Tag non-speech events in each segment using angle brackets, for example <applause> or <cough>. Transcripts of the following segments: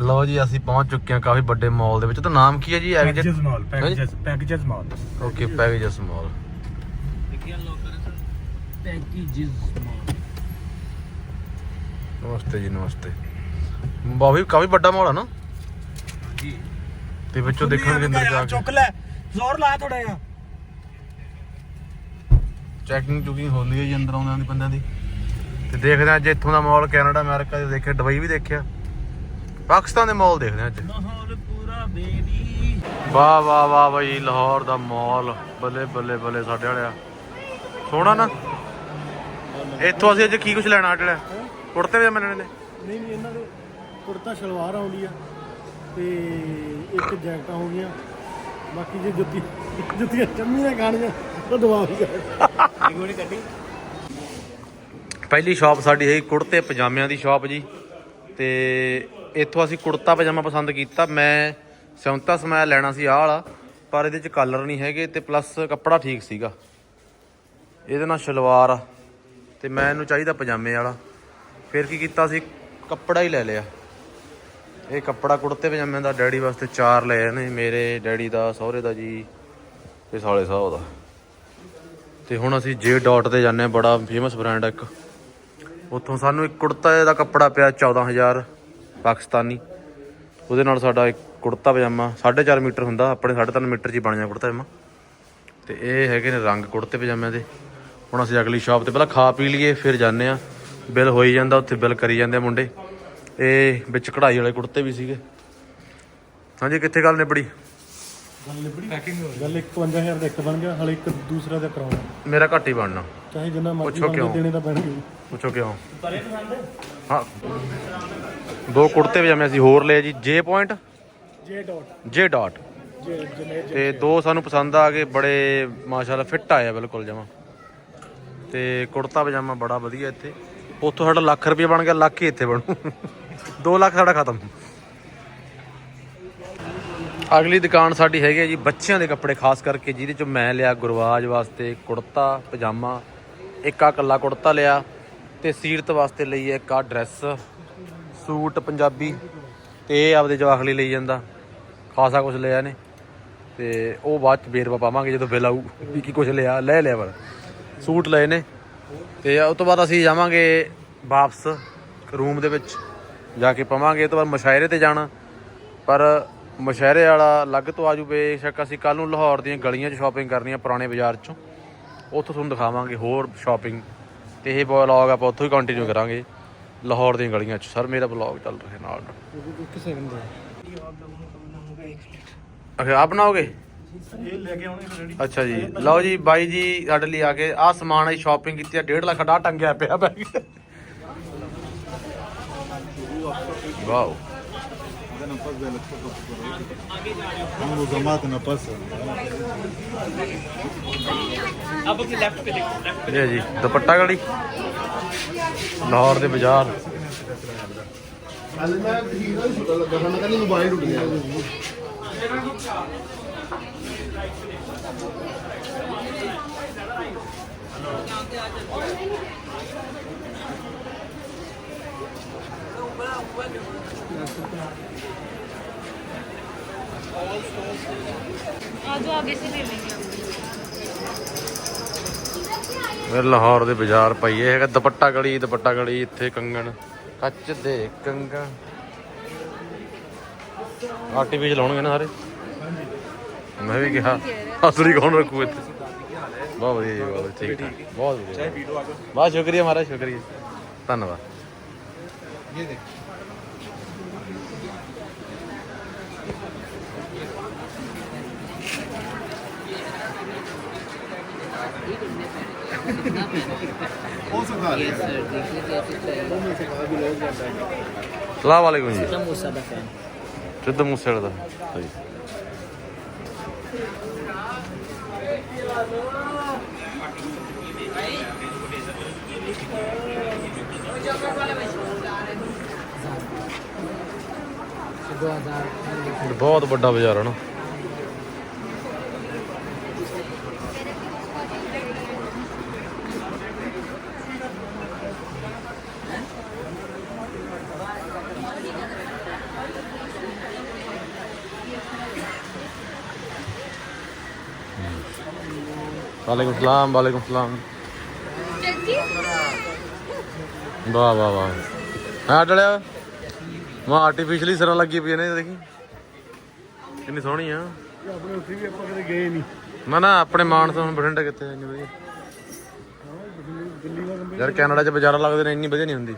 ਲਓ ਜੀ ਅਸੀਂ ਪਹੁੰਚ ਚੁੱਕੇ ਹਾਂ ਕਾਫੀ ਵੱਡੇ ਮਾਲ ਦੇ ਵਿੱਚ। ਤਾਂ ਨਾਮ ਕੀ ਹੈ ਜੀ? Packages mall packages packages mall okay packages mall packages ਨਮਸਤੇ ਜੀ ਨਮਸਤੇ। ਬਾਬੀ ਕਾਫੀ ਵੱਡਾ ਮਾਲ ਆ ਨਾ? ਜੀ ਤੇ ਵਿੱਚੋਂ ਦੇਖਣ ਦੇ ਅੰਦਰ ਜਾ ਕੇ। ਚੁੱਕ ਲੈ। ਜ਼ੋਰ ਲਾ ਥੋੜਾ ਜਿਹਾ। ਚੈਕਿੰਗ ਚੁਕਿੰਗ ਹੁੰਦੀ ਹੈ ਜੀ ਅੰਦਰ ਆਉਂਦਿਆਂ ਦੀ ਬੰਦਿਆਂ ਦੀ। ਤੇ ਦੇਖਦੇ ਹਾਂ ਅੱਜ ਇੱਥੋਂ ਦਾ ਮਾਲ ਕੈਨੇਡਾ ਅਮਰੀਕਾ ਦੇ ਦੇਖਿਆ ਦੁਬਈ ਵੀ ਦੇਖਿਆ। ਪਾਕਿਸਤਾਨ ਦੇ ਮਾਲ ਦੇਖਦੇ ਹਾਂ ਅੱਜ। ਮਾਹੌਲ ਪੂਰਾ ਬੇਬੀ ਵਾਹ ਵਾਹ ਵਾਹ ਬਈ ਲਾਹੌਰ ਦਾ ਮਾਲ। ਬੱਲੇ ਬੱਲੇ ਬੱਲੇ ਸਾਡੇ ਵਾਲਿਆ। ਸੋਹਣਾ ਨਾ? ਇੱਥੋਂ ਅਸੀਂ ਅੱਜ ਕੀ ਕੁਝ ਲੈਣਾ ਲਿਆ ਕੁੜਤੇ ਵੀ ਲੈਣੇ ਨੇ। ਨਹੀਂ ਨਹੀਂ ਇਹਨਾਂ ਦੇ ਕੁੜਤਾ ਸ਼ਲਵਾਰ ਆਉਂਦੀ ਆ ਤੇ ਇੱਕ ਜੈਕਟਾਂ ਹੋ ਗਈਆਂ। ਬਾਕੀ ਜੇ ਜੁੱਤੀ ਜੁੱਤੀਆਂ ਚੰਮੀਆਂ ਖਾਣੀਆਂ ਉਹ ਦਵਾ ਵੀ ਗੋਲੀ ਕੱਢੀ ਪਹਿਲੀ ਸ਼ਾਪ ਸਾਡੀ ਹੈ ਕੁੜਤੇ ਪਜਾਮਿਆਂ ਦੀ ਸ਼ਾਪ ਜੀ। ਤੇ ਇੱਥੋਂ ਅਸੀਂ ਕੁੜਤਾ ਪਜਾਮਾ ਪਸੰਦ ਕੀਤਾ। ਮੈਂ ਸਿਉਂਤਾ ਸਮੈਲ ਲੈਣਾ ਸੀ ਆਹ ਵਾਲਾ, ਪਰ ਇਹਦੇ ਚ ਕਲਰ ਨਹੀਂ ਹੈਗੇ ਤੇ ਪਲੱਸ ਕੱਪੜਾ ਠੀਕ ਸੀਗਾ। ਇਹਦੇ ਨਾਲ ਸ਼ਲਵਾਰ ਆ ਤੇ ਮੈਂ ਇਹਨੂੰ ਚਾਹੀਦਾ ਪਜਾਮੇ ਵਾਲਾ। ਫਿਰ ਕੀ ਕੀਤਾ ਸੀ? ਕੱਪੜਾ ਹੀ ਲੈ ਲਿਆ। ਇਹ ਕੱਪੜਾ ਕੁੜਤੇ ਪਜਾਮਿਆਂ ਦਾ ਡੈਡੀ ਵਾਸਤੇ ਚਾਰ ਲਏ ਨੇ, ਮੇਰੇ ਡੈਡੀ ਦਾ, ਸਹੁਰੇ ਦਾ ਜੀ ਤੇ ਸਾਲੇ ਸਾਹਿਬ ਦਾ। ਤੇ ਹੁਣ ਅਸੀਂ ਜੇ ਡਾਟ ਤੇ ਜਾਂਦੇ ਹਾਂ, ਬੜਾ ਫੇਮਸ ਬ੍ਰਾਂਡ ਆ ਇੱਕ। ਉੱਥੋਂ ਸਾਨੂੰ ਇੱਕ ਕੁੜਤਾ ਦਾ ਕੱਪੜਾ ਪਿਆ 14000 ਪਾਕਿਸਤਾਨੀ। ਉਹਦੇ ਨਾਲ ਸਾਡਾ ਇੱਕ ਕੁੜਤਾ ਪਜਾਮਾ 4.5 ਮੀਟਰ ਹੁੰਦਾ ਆਪਣੇ 3.5 ਮੀਟਰ 'ਚ ਹੀ ਬਣ ਜਾਂਦਾ ਕੁੜਤਾ ਪਜਾਮਾ। ਤੇ ਇਹ ਹੈਗੇ ਨੇ ਰੰਗ ਕੁੜਤੇ ਪਜਾਮਿਆਂ ਦੇ। ਹੁਣ ਅਸੀਂ ਅਗਲੀ ਸ਼ਾਪ ਤੇ ਪਹਿਲਾਂ ਖਾ ਪੀ ਲਈਏ ਫਿਰ ਜਾਂਦੇ ਆ ਬਿੱਲ ਹੋਈ ਜਾਂਦਾ ਉੱਥੇ ਬਿੱਲ ਕਰੀ ਜਾਂਦੇ ਆ ਮੁੰਡੇ। ਇਹ ਵਿੱਚ ਕਢਾਈ ਵਾਲੇ ਕੁੜਤੇ ਵੀ ਸੀਗੇ। ਹਾਂਜੀ ਕਿੱਥੇ ਗੱਲ ਨਿਬੜੀ? ਗੱਲ ਲਿਬੜੀ ਪੈਕਿੰਗ ਗੱਲ 51000 ਦਾ ਇੱਕ ਬਣ ਗਿਆ ਹਲੇ ਇੱਕ ਦੂਸਰਾ ਦਾ ਕਰਾਉਣਾ। ਮੇਰਾ ਘੱਟ ਹੀ ਬਣਨਾ। ਚਾਹੇ ਜਿੰਨਾ ਮਰਜ਼ੀ ਦੇਣੇ ਤਾਂ ਪੈਣਗੇ। ਪੁੱਛੋ ਕਿਉਂ? ਹਾਂ। ਦੋ ਕੁੜਤੇ ਪਜਾਮੇ ਅਸੀਂ ਹੋਰ ਲਏ ਜੀ ਜੇ ਪੁਆਇੰਟ ਜੇ ਡਾਟ ਜੇ ਡਾਟ ਜੇ ਤੇ ਦੋ ਸਾਨੂੰ ਪਸੰਦ ਆ ਗਏ ਬੜੇ ਮਾਸ਼ਾਅੱਲਾ ਫਿੱਟ ਆਇਆ ਬਿਲਕੁਲ ਜਮਾ। ਤੇ ਕੁੜਤਾ ਪਜਾਮਾ ਬੜਾ ਵਧੀਆ ਇੱਥੇ। ਉੱਥੋਂ ਸਾਡਾ ਲੱਖ ਰੁਪਏ ਬਣ ਗਿਆ ਲੱਖ ਹੀ ਇੱਥੇ ਬਣੂ। <laughs> 2 ਲੱਖ ਸਾਡਾ ਖਤਮ। ਅਗਲੀ ਦੁਕਾਨ ਸਾਡੀ ਹੈਗੀ ਹੈ ਜੀ ਬੱਚਿਆਂ ਦੇ ਕੱਪੜੇ ਖਾਸ ਕਰਕੇ ਜਿਹਦੇ ਚੋਂ ਮੈਂ ਲਿਆ ਗੁਰਵਾਜ ਵਾਸਤੇ ਕੁੜਤਾ ਪਜਾਮਾ। ਇੱਕ ਆ ਕੱਲਾ ਕੁੜਤਾ ਲਿਆ ਤੇ ਸੀਰਤ ਵਾਸਤੇ ਲਈ ਹੈ ਇੱਕ ਆ ਡਰੈਸ ਸੂਟ ਪੰਜਾਬੀ ਤੇ ਇਹ ਆਪਦੇ ਜਵਾਕ ਲਈ ਲਈ ਜਾਂਦਾ। ਖਾਸਾ ਕੁਝ ਲਿਆ ਨੇ ਤੇ ਉਹ ਬਾਅਦ ਚ ਬੇਰਵਾ ਪਾਵਾਂਗੇ ਜਦੋਂ ਬਿੱਲ ਆਊ, ਵੀ ਕੀ ਕੁਝ ਲਿਆ, ਲੈ ਲਿਆ ਪਰ ਸੂਟ ਲਏ ਨੇ। ਤੇ ਉਸ ਤੋਂ ਬਾਅਦ ਅਸੀਂ ਜਾਵਾਂਗੇ ਵਾਪਸ ਰੂਮ ਦੇ ਵਿੱਚ। ਜਾ ਕੇ ਪਵਾਂਗੇ, ਇਹ ਤੋਂ ਬਾਅਦ ਮੁਸ਼ਾਇਰੇ ਤੇ ਜਾਣਾ। ਪਰ ਮੁਸ਼ਾਇਰੇ ਵਾਲਾ ਅਲੱਗ ਤੋਂ ਆਜੂ ਬੇਸ਼ੱਕ, ਅਸੀਂ ਕੱਲ ਨੂੰ ਲਾਹੌਰ ਦੀਆਂ ਗਲੀਆਂ 'ਚ ਸ਼ਾਪਿੰਗ ਕਰਨੀ ਆ ਪੁਰਾਣੇ ਬਾਜ਼ਾਰ 'ਚੋਂ। ਉੱਥੋਂ ਤੁਹਾਨੂੰ ਦਿਖਾਵਾਂਗੇ ਹੋਰ ਸ਼ਾਪਿੰਗ ਤੇ ਇਹ ਵਲੌਗ ਆਪਾਂ ਉੱਥੋਂ ਹੀ ਕੰਟੀਨਿਊ ਕਰਾਂਗੇ। ਲਾਹੌਰ ਦੀਆਂ ਗਲੀਆਂ 'ਚ। ਸਰ ਮੇਰਾ ਵਲੌਗ ਚੱਲ ਰਿਹਾ ਨਾਲ। ਇੱਕ ਸੈਕਿੰਡ ਦਾ। ਅਖੇ ਆਪ ਬਣਾਓਗੇ? ਇਹ ਲੈ ਕੇ ਆਉਣੇ ਰੈਡੀ ਅੱਛਾ ਜੀ। ਲਓ ਜੀ ਬਾਈ ਜੀ ਸਾਡੇ ਲਈ ਆ ਕੇ ਆਹ ਸਮਾਨ ਅਸੀਂ ਸ਼ਾਪਿੰਗ ਕੀਤੀ ਆ। 1.5 ਲੱਖ ਦਾ ਟੰਗਿਆ ਪਿਆ ਬੈਗ। ਵਾਓ। वो जमात न पस अब अपने लेफ्ट पे देखो लेफ्ट ਇਹ ਜੀ ਦੁਪੱਟਾ ਗੜੀ ਲਾਹੌਰ ਦੇ ਬਾਜ਼ਾਰ ਕੱਲ ਮੈਂ ਹੀਰਾ ਹੀ ਸੁੱਤਾ ਲੱਗਾ ਮੈਂ ਕਹਿੰਦੀ ਮੋਬਾਈਲ ਉੱਡ ਗਿਆ ਲਾਹੌਰ ਦੇ ਬਾਜ਼ਾਰ ਪਈਏ, ਹੈਗਾ ਦੁਪੱਟਾ ਗਲੀ ਦੁਪੱਟਾ ਗਲੀ, ਇੱਥੇ ਕੰਗਣ। ਕੱਚ ਦੇ ਕੰਗਣ। ਆਰਟੀਫੀਸ਼ਲ ਹੋਣਗੇ ਨਾ ਸਾਰੇ? ਮੈਂ ਵੀ ਕਿਹਾ, ਅਸਲੀ ਕੌਣ ਰੱਖੂ ਇੱਥੇ? ਬਹੁਤ ਵਧੀਆ ਜੀ ਠੀਕ ਬਹੁਤ ਵਧੀਆ। ਬਹੁਤ ਸ਼ੁਕਰੀਆ ਮਹਾਰਾਜ, ਸ਼ੁਕਰੀਆ। ਧੰਨਵਾਦ। हो सकता है वो मैं सिखा भी लोग जाता है ਸਲਾਮ ਵਾਲੇਕੁਮ ਜੀ समोसा दा फैन ਸਿੱਧ ਮੂਸੇ ਵਾਲੇ ਦਾ ਸਹੀ ਬਹੁਤ ਵੱਡਾ ਬਾਜ਼ਾਰ ਹੈ ਨਾ वालेकुम सलाम वालेकुम सलाम ਵਾਹ ਵਾਹ ਵਾਹ। ਹਾਂ ਡਲਿਆ ਮਾ ਆਰਟੀਫੀਸ਼ੀਅਲੀ ਸਿਰਾਂ ਲੱਗੀ ਪਈ ਨੇ ਦੇਖੀ। ਕਿੰਨੀ ਸੋਹਣੀ ਆ। ਆਪਣੇ ਉੱਥੇ ਵੀ ਆਪਾਂ ਕਦੇ ਗਏ ਨਹੀਂ। ਨਾ ਨਾ ਆਪਣੇ ਮਾਨਸਾ ਹੁਣ ਬਠਿੰਡਾ ਕਿੱਥੇ ਆ ਇੰਨੀ ਵਧੀਆ। ਯਾਰ ਕੈਨੇਡਾ 'ਚ ਬਾਜ਼ਾਰਾਂ ਲੱਗਦੇ ਨੇ ਇੰਨੀ ਵਧੀਆ ਨਹੀਂ ਹੁੰਦੀ।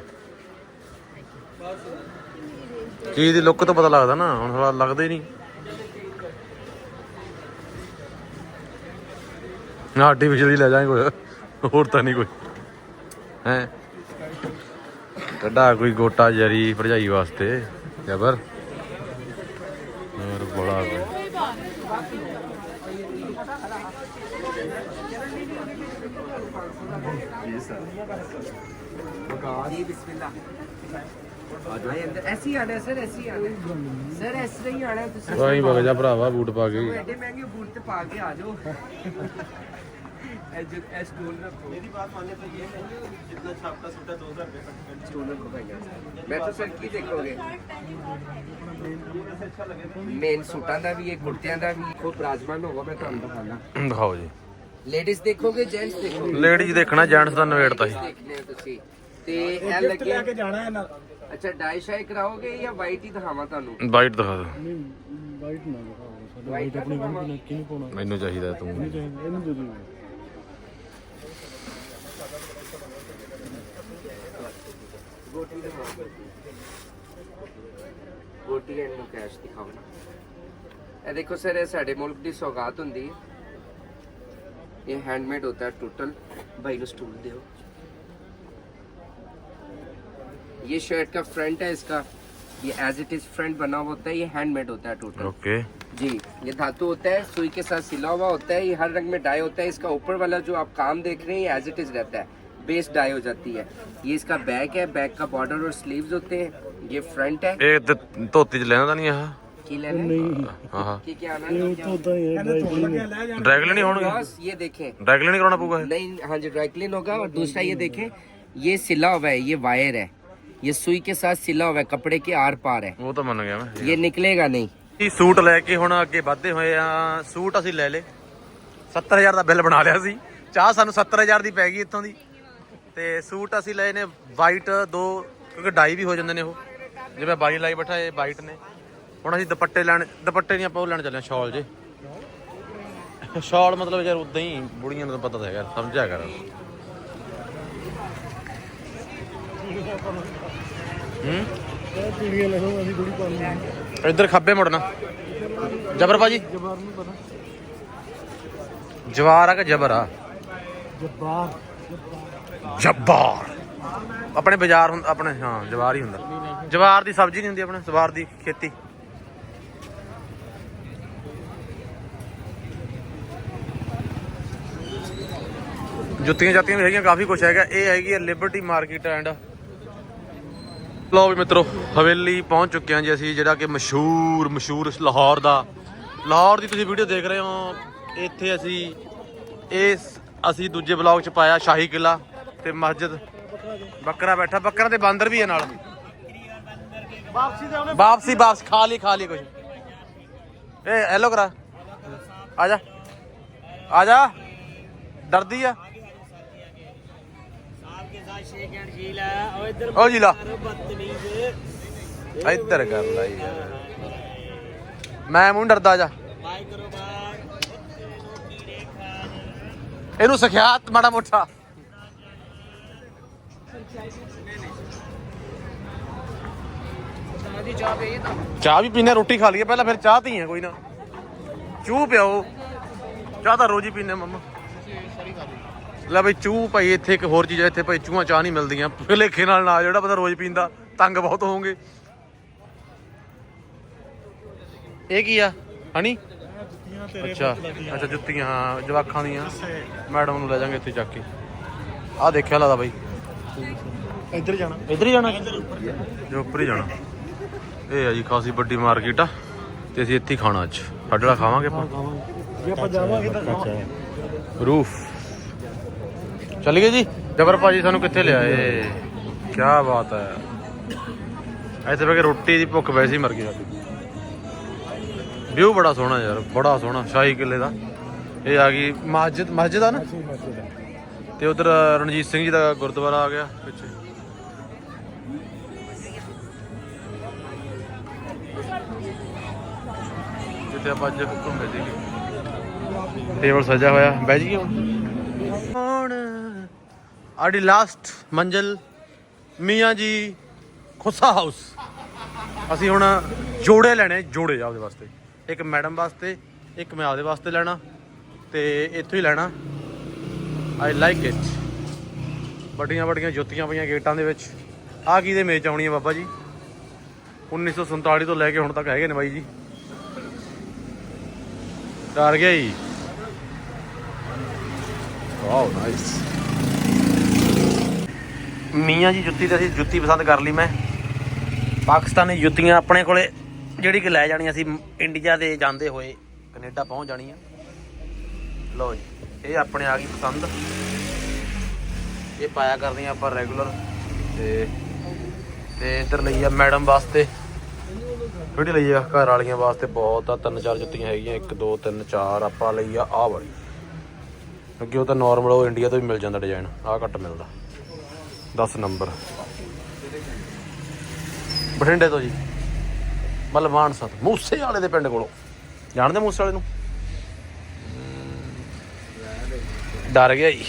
ਚੀਜ਼ ਦੀ ਲੁੱਕ ਤੋਂ ਪਤਾ ਲੱਗਦਾ ਨਾ ਹੁਣ ਥੋੜਾ ਲੱਗਦਾ ਹੀ ਨਹੀਂ। ਨਾ ਆਰਟੀਫੀਸ਼ੀਅਲ ਹੀ ਲੈ ਜਾਾਂਗੇ ਕੋਈ ਹੋਰ ਤਾਂ ਨਹੀਂ ਕੋਈ। ਹੈ। ਕੱਢਾ ਕੋਈ ਗੋਟਾ ਜਰੀ ਭਰਜਾਈ ਵਾਸਤੇ ਜਬਰ। ਹੋਰ ਬੜਾ ਕੋਈ। ਜੀ ਬਿਸਮਿਲ੍ਲਾ ਐਸੀ ਆਣਾ ਸਰ ਐਸੀ ਆਣਾ ਸਰ ਐਸ ਹੀ ਆਣਾ ਤੁਸੀਂ ਵਗ ਜਾ ਭਰਾਵਾ ਬੂਟ ਪਾ ਕੇ। ਐਡੇ ਮਹਿੰਗੇ ਬੂਟ ਤੇ ਪਾ ਕੇ ਆ ਐਜ ਐਸ स्टूल रखो मेरी बात मानने तो ये नहीं है जितना छाप का सूटा 2000 रुपए का स्टूल रखो भैया मैं तो सर ਕੀ ਦੇਖੋਗੇ ਮੇਨ ਸੂਟਾਂ ਦਾ ਵੀ ਹੈ ਕੁੜਤਿਆਂ ਦਾ ਵੀ ਖੂਬ ਬਰਾਜਮਾਨ ਹੋਗਾ ਮੈਂ ਤੁਹਾਨੂੰ ਦਿਖਾਣਾ ਦਿਖਾਓ ਜੀ ਲੇਡੀਜ਼ ਦੇਖੋਗੇ ਜੈਂਟਸ ਦੇਖੋਗੇ ਲੇਡੀਜ਼ ਦੇਖਣਾ ਜੈਂਟਸ ਦਾ ਨਵੇੜਤਾ ਸੀ ਦੇਖਨੇ ਆ ਤੁਸੀਂ ਤੇ ਇਹ ਲੱਗੇ ਕੇ ਜਾਣਾ ਹੈ ਨਾ ਅੱਛਾ ਡਾਈ ਸ਼ਾਈ ਕਰਾਓਗੇ ਜਾਂ ਵਾਈਟ ਹੀ ਦਿਖਾਵਾਂ ਤੁਹਾਨੂੰ ਵਾਈਟ ਦਿਖਾ ਦਿਓ ਨਹੀਂ ਵਾਈਟ ਨਾ ਦਿਖਾਓ ਸਾਡੇ ਵਾਈਟ ਆਪਣੀ ਕੰਪਨੀ ਨੇ ਕਿਹਨੂੰ ਪਾਉਣਾ ਮੈਨੂੰ ਚਾਹੀਦਾ ਤੂੰ ਨਹੀਂ ਚਾਹੀਦਾ ਇਹਨੂੰ ਦੇ ਦਿਓ ਗੋਟੀ ਦਿਖਾਓ ਗੋਟੀ ਐਂਡ ਨੂੰ ਕੈਸ਼ ਦਿਖਾਉਣਾ ਇਹ ਦੇਖੋ ਸਰ ਇਹ ਸਾਡੇ ਮੁਲਕ ਦੀ ਸੌਗਾਤ ਹੁੰਦੀ ਹੈ ਇਹ हैंडमेड होता है टोटल भाई ਨੂੰ स्टूल ਦਿਓ ये शर्ट का फ्रंट है इसका ये एज इट इज फ्रंट बना हुआ होता है ये हैंडमेड होता है टोटल ਓਕੇ जी ये धातु होता है सुई के साथ सिला हुआ होता है ये हर रंग में डाई होता है इसका ऊपर वाला जो आप काम देख रहे हैं ये एज इट इज रहता है बेस डाई हो जाती है ये इसका बैक है बैक का बॉर्डर और स्लीव्स होते हैं ये फ्रंट है ਇਹ ਤੇ ਧੋਤੀ ਚ ਲੈਣਾ ਤਾਂ ਨਹੀਂ ਆਹ की लेना है? ਨਹੀਂ ਆਹ की क्या आना ਇਹ है ਉੱਥੋਂ ਤਾਂ ਹੀ ਹੈ ਡਰਾਈ ਕਲੀਨ ਡਰੈਗਲ ਨਹੀਂ ਹੋਣਗੇ बस ये देखें ਡਰੈਗਲ ਨਹੀਂ ਕਰਾਉਣਾ ਪਊਗਾ ਇਹ? नहीं हाँ जी ड्राई क्लीन होगा और दूसरा ये देखें ये सिला हुआ है ये वायर है ये सुई के साथ सिला हुआ है कपड़े के आर पार है ਉਹ ਤਾਂ ਮੰਨ ਗਿਆ ਮੈਂ ये निकलेगा नहीं ਇਹ ਸੂਟ ਲੈ ਕੇ ਹੁਣ ਅੱਗੇ ਵਧਦੇ ਹੋਏ ਆ ਸੂਟ ਅਸੀਂ ਲੈ ਲੇ 70000 ਦਾ ਬਿੱਲ ਬਣਾ ਲਿਆ ਸੀ ਚਾਹ ਸਾਨੂੰ 70000 ਦੀ ਪੈ ਗਈ ਇੱਥੋਂ ਦੀ ਤੇ ਸੂਟ ਅਸੀਂ ਲਏ ਨੇ ਵਾਈਟ ਦੋ ਕਿਉਂਕਿ ਡਾਈ ਵੀ ਹੋ ਜਾਂਦੇ ਨੇ ਉਹ। ਜਿਵੇਂ ਬਾਈ ਲਾਈ ਬੈਠਾ ਇਹ ਵਾਈਟ ਨੇ। ਹੁਣ ਅਸੀਂ ਦੁਪੱਟੇ ਲੈਣ ਦੁਪੱਟੇ ਨਹੀਂ ਆਪਾਂ ਉਹ ਲੈਣ ਚੱਲੇ ਹਾਂ, ਸ਼ਾਲ ਜੇ। ਸ਼ਾਲ ਮਤਲਬ ਯਾਰ ਉਦਾਂ ਹੀ ਬੁੜੀਆਂ ਨੂੰ ਤਾਂ ਪਤਾ ਤਾਂ ਹੈਗਾ ਸਮਝਿਆ ਕਰ। ਹੂੰ? ਪੀੜੀਆਂ ਲੈ ਅਸੀਂ ਥੋੜੀ ਪਾਣੀ ਇੱਧਰ ਖੱਬੇ ਮੁੜਨਾ। ਜਬਰ ਭਾਜੀ। ਜਬਾਰ ਨੂੰ ਪਤਾ ਜਵਾਰ ਆ ਕਿ ਜਬਰ ਆ? ਜਬਾਰ। ਜੱਬਾਰ। ਆਪਣੇ ਬਾਜ਼ਾਰ ਹੁੰਦਾ ਆਪਣੇ, ਹਾਂ, ਜਵਾਰ ਹੀ ਹੁੰਦਾ। ਜਵਾਰ ਦੀ ਸਬਜ਼ੀ ਨਹੀਂ ਹੁੰਦੀ ਆਪਣੇ, ਜਵਾਰ ਦੀ ਖੇਤੀ। ਜੁੱਤੀਆਂ ਜਾਤੀਆਂ ਵੀ ਹੈਗੀਆਂ, ਕਾਫੀ ਕੁਝ ਹੈਗਾ। ਇਹ ਹੈਗੀ ਹੈ ਲਿਬਰਟੀ ਮਾਰਕੀਟ ਐਂਡ ਲਓ ਵੀ ਮਿੱਤਰੋ, ਹਵੇਲੀ ਪਹੁੰਚ ਚੁੱਕੇ ਹਾਂ ਜੀ ਅਸੀਂ, ਜਿਹੜਾ ਕਿ ਮਸ਼ਹੂਰ ਮਸ਼ਹੂਰ ਲਾਹੌਰ ਦਾ। ਲਾਹੌਰ ਦੀ ਤੁਸੀਂ ਵੀਡੀਓ ਦੇਖ ਰਹੇ ਹੋ, ਇੱਥੇ ਅਸੀਂ, ਇਸ, ਅਸੀਂ ਦੂਜੇ ਬਲੌਗ ਚ ਪਾਇਆ ਸ਼ਾਹੀ ਕਿਲਾ। ਤੇ ਮਸਜਿਦ। ਬੱਕਰਾ ਬੈਠਾ, ਬੱਕਰਾ ਤੇ ਬਾਂਦਰ ਵੀ ਹੈ ਨਾਲ। ਵਾਪਸੀ ਦੇ ਉਹਨੇ ਵਾਪਸੀ ਵਾਪਸ ਖਾ ਲਈ ਖਾ ਲਈ ਕੁਝ ਏ ਹੈਲੋ ਕਰਾ। ਆ ਜਾ। ਆ ਜਾ। ਡਰਦੀ ਆ। ਓ ਜੀਲਾ ਇੱਧਰ ਕਰ ਲੈ ਯਾਰ। ਮੈਂ ਮੂੰਹ ਡਰਦਾ ਜਾ। ਇਹਨੂੰ ਸਿਖਿਆਤ ਮਾੜਾ ਮੋਟਾ। ਚਾਹ ਵੀ ਪੀਨੇ ਰੋਟੀ ਖਾ ਲਈਏ, ਪਹਿਲਾਂ ਫਿਰ ਚਾਹ ਧੀਆਂ ਕੋਈ ਨਾ। ਚੂਹ ਪਿਓ ਚਾਹ ਤਾਂ ਰੋਜ਼ ਹੀ ਪੀਨੇ ਮੰਮਾ। ਲੈ ਬਈ ਚੂਹ ਭਾਈ, ਇੱਥੇ ਇੱਕ ਹੋਰ ਚੀਜ਼ ਹੈ ਇੱਥੇ ਭਾਈ ਚੂਹਾਂ ਚਾਹ ਨਹੀਂ ਮਿਲਦੀਆਂ। ਭੁਲੇਖੇ ਨਾਲ ਨਾ, ਜਿਹੜਾ ਬੰਦਾ ਰੋਜ਼ ਪੀਂਦਾ, ਤੰਗ ਬਹੁਤ ਹੋਵੋਗੇ। ਇਹ ਕੀ ਆ? ਹਣੀ? ਅੱਛਾ ਅੱਛਾ ਜੁੱਤੀਆਂ, ਹਾਂ ਜਵਾਖਾਂ ਦੀਆਂ। ਮੈਡਮ ਨੂੰ ਲੈ ਜਾਾਂਗੇ ਇੱਥੇ ਚੱਕ ਕੇ। ਆਹ ਦੇਖਿਆ ਲੱਗਦਾ ਬਾਈ। ਇੱਧਰ ਜਾਣਾ। ਇੱਧਰ ਹੀ ਜਾਣਾ ਜੋ ਉੱਪਰ ਹੀ ਜਾਣਾ। ਇਹ ਆ ਜੀ ਖਾਸੀ ਵੱਡੀ ਮਾਰਕੀਟ ਆ ਤੇ ਅਸੀਂ ਇੱਥੇ ਹੀ ਖਾਣਾ ਅੱਜ। ਸਾਡੇ ਨਾਲ ਖਾਵਾਂਗੇ ਆਪਾਂ? ਜੇ ਆਪਾਂ ਜਾਵਾਂਗੇ ਤਾਂ ਖਾਵਾਂਗੇ। ਰੂਫ। ਚੱਲ ਗਏ ਜੀ? ਜਬਰ ਭਾਜੀ ਸਾਨੂੰ ਕਿੱਥੇ ਲਿਆਏ? ਕੀ ਬਾਤ ਹੈ। ਇੱਥੇ ਬੈ ਕੇ ਰੋਟੀ ਦੀ ਭੁੱਖ ਵੈਸੇ ਹੀ ਮਰ ਗਈ ਸਾਡੀ। ਵਿਊ ਬੜਾ ਸੋਹਣਾ ਯਾਰ ਬੜਾ ਸੋਹਣਾ ਸ਼ਾਹੀ ਕਿਲੇ ਦਾ। ਇਹ ਆ ਗਈ ਮਸਜਿਦ ਮਸਜਿਦ ਆ ਨਾ? ਤੇ ਉਧਰ ਰਣਜੀਤ ਸਿੰਘ ਜੀ ਦਾ ਗੁਰਦੁਆਰਾ ਆ ਗਿਆ ਪਿੱਛੇ। ਜਿੱਥੇ ਆਪਾਂ ਅੱਜ ਘੁੰਮੇ ਸੀਗੇ। ਟੇਬਲ ਸਜਾ ਹੋਇਆ। ਬਹਿ ਜੀ ਹੁਣ। ਹੁਣ ਆੜੀ ਲਾਸਟ ਮੰਜ਼ਿਲ ਮੀਆਂ ਜੀ ਖੁੱਸਾ ਹਾਊਸ ਅਸੀਂ ਹੁਣ ਜੋੜੇ ਲੈਣੇ, ਜੋੜੇ ਆਪਦੇ ਵਾਸਤੇ। ਇੱਕ ਮੈਡਮ ਵਾਸਤੇ, ਇੱਕ ਮੈਂ ਆਪਦੇ ਵਾਸਤੇ ਲੈਣਾ ਤੇ ਇੱਥੋਂ ਹੀ ਲੈਣਾ। ਆਈ ਲਾਈਕ ਇਟ ਵੱਡੀਆਂ ਵੱਡੀਆਂ ਜੁੱਤੀਆਂ ਪਈਆਂ ਗੇਟਾਂ ਦੇ ਵਿੱਚ। ਆਹ ਕੀ ਦੇ ਮੇਚ ਆਉਣੀ ਹੈ ਬਾਬਾ ਜੀ? 1947 ਤੋਂ ਲੈ ਕੇ ਹੁਣ ਤੱਕ ਹੈਗੇ ਨੇ ਬਾਈ ਜੀ। ਡਰ ਗਿਆ ਜੀ। ਵਾਓ ਨਾਈਸ ਮੀਆਂ ਜੀ ਜੁੱਤੀ ਤੇ ਅਸੀਂ ਜੁੱਤੀ ਪਸੰਦ ਕਰ ਲਈ ਮੈਂ। ਪਾਕਿਸਤਾਨੀ ਜੁੱਤੀਆਂ ਆਪਣੇ ਕੋਲੇ ਜਿਹੜੀ ਕਿ ਲੈ ਜਾਣੀਆਂ ਸੀ, ਇੰਡੀਆ ਦੇ ਜਾਂਦੇ ਹੋਏ। ਕੈਨੇਡਾ ਪਹੁੰਚ ਜਾਣੀਆਂ। ਲਓ ਜੀ। ਇਹ ਆਪਣੇ ਆ ਗਈ ਪਸੰਦ। ਇਹ ਪਾਇਆ ਕਰਦੇ ਕਰਦੀਆਂ ਆਪਾਂ ਰੈਗੂਲਰ ਤੇ ਤੇ ਇੱਧਰ ਲਈ ਆ ਮੈਡਮ ਵਾਸਤੇ। ਕਿਹੜੀ ਲਈ ਆ? ਘਰ ਵਾਲੀਆਂ ਵਾਸਤੇ ਬਹੁਤ ਆ, ਤਿੰਨ ਚਾਰ ਜੁੱਤੀਆਂ ਹੈਗੀਆਂ 1 2 3 4 ਆਪਾਂ ਲਈ ਆ ਆਹ ਵਾਲੀ। ਕਿਉਂਕਿ ਉਹ ਤਾਂ ਨਾਰਮਲ ਉਹ ਇੰਡੀਆ ਤੋਂ ਵੀ ਮਿਲ ਜਾਂਦਾ ਡਿਜ਼ਾਈਨ ਆਹ ਘੱਟ ਮਿਲਦਾ। 10 ਨੰਬਰ। ਬਠਿੰਡੇ ਤੋਂ ਜੀ। ਮਲਵਾਨ ਸਤ। ਮੂਸੇ ਵਾਲੇ ਦੇ ਪਿੰਡ ਕੋਲੋਂ। ਜਾਣਦੇ ਮੂਸੇ ਵਾਲੇ ਨੂੰ? ਡਰ ਗਿਆ ਜੀ।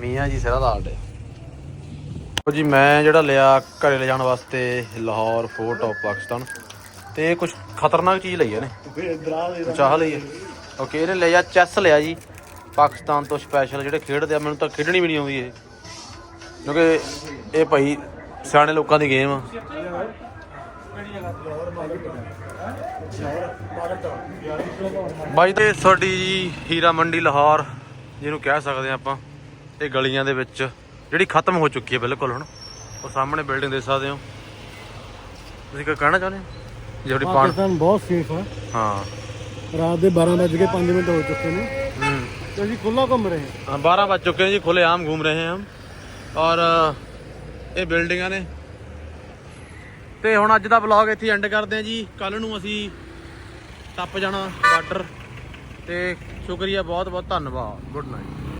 ਮੀਆਂ ਜੀ ਸਿਰਾ ਦਾ ਆਡੇ ਉਹ ਜੀ ਮੈਂ ਜਿਹੜਾ ਲਿਆ ਘਰੇ ਲੈ ਜਾਣ ਵਾਸਤੇ ਲਾਹੌਰ, ਫੋਰਟ ਆਫ ਪਾਕਿਸਤਾਨ, ਤੇ ਕੁਝ ਖਤਰਨਾਕ ਚੀਜ਼ ਲਈ ਇਹਨੇ। ਚਾਹ ਲਈ ਹੈ ਓਕੇ ਇਹਨੇ ਲਿਆ? ਚੈਸ ਲਿਆ ਜੀ। ਪਾਕਿਸਤਾਨ ਤੋਂ ਸਪੈਸ਼ਲ ਜਿਹੜੇ ਖੇਡਦੇ ਆ, ਮੈਨੂੰ ਤਾਂ ਖੇਡਣੀ ਵੀ ਨਹੀਂ ਆਉਂਦੀ ਇਹ। ਕਿਉਂਕਿ ਇਹ ਭਾਈ ਸਿਆਣੇ ਲੋਕਾਂ ਦੀ ਗੇਮ ਆ। ਬਾਈ ਤੇ ਤੁਹਾਡੀ ਜੀ ਹੀਰਾ ਮੰਡੀ ਲਾਹੌਰ। ਜਿਹਨੂੰ ਕਹਿ ਸਕਦੇ ਆ ਆਪਾਂ ਇਹ ਗਲੀਆਂ ਦੇ ਵਿੱਚ ਜਿਹੜੀ ਖਤਮ ਹੋ ਚੁੱਕੀ ਹੈ ਬਿਲਕੁਲ ਹੁਣ ਉਹ ਸਾਹਮਣੇ ਬਿਲਡਿੰਗ ਦੇਖ ਸਕਦੇ ਹੋ ਤੁਸੀਂ ਕੀ ਕਹਿਣਾ ਚਾਹੁੰਦੇ ਹੋ ਜੇ ਤੁਹਾਡੀ ਪਾਣ ਪਾਕਿਸਤਾਨ ਬਹੁਤ ਸੇਫ ਹੈ ਹਾਂ ਰਾਤ ਦੇ 12 ਵੱਜ ਕੇ 5 ਮਿੰਟ ਹੋ ਚੁੱਕੇ ਨੇ ਹੂੰ ਤੇ ਅਸੀਂ ਖੁੱਲਾ ਘੁੰਮ ਰਹੇ ਹਾਂ हाँ बारह बज चुके हैं जी खुले आम घूम रहे हैं हम ਔਰ ਇਹ ਬਿਲਡਿੰਗਾਂ ਨੇ ਤੇ ਹੁਣ ਅੱਜ ਦਾ ਵਲੌਗ ਇੱਥੇ ਐਂਡ ਕਰਦੇ ਹਾਂ ਜੀ ਕੱਲ ਨੂੰ ਅਸੀਂ ਟੱਪ ਜਾਣਾ ਬਾਰਡਰ ਤੇ ਸ਼ੁਕਰੀਆ ਬਹੁਤ ਬਹੁਤ ਧੰਨਵਾਦ। Good night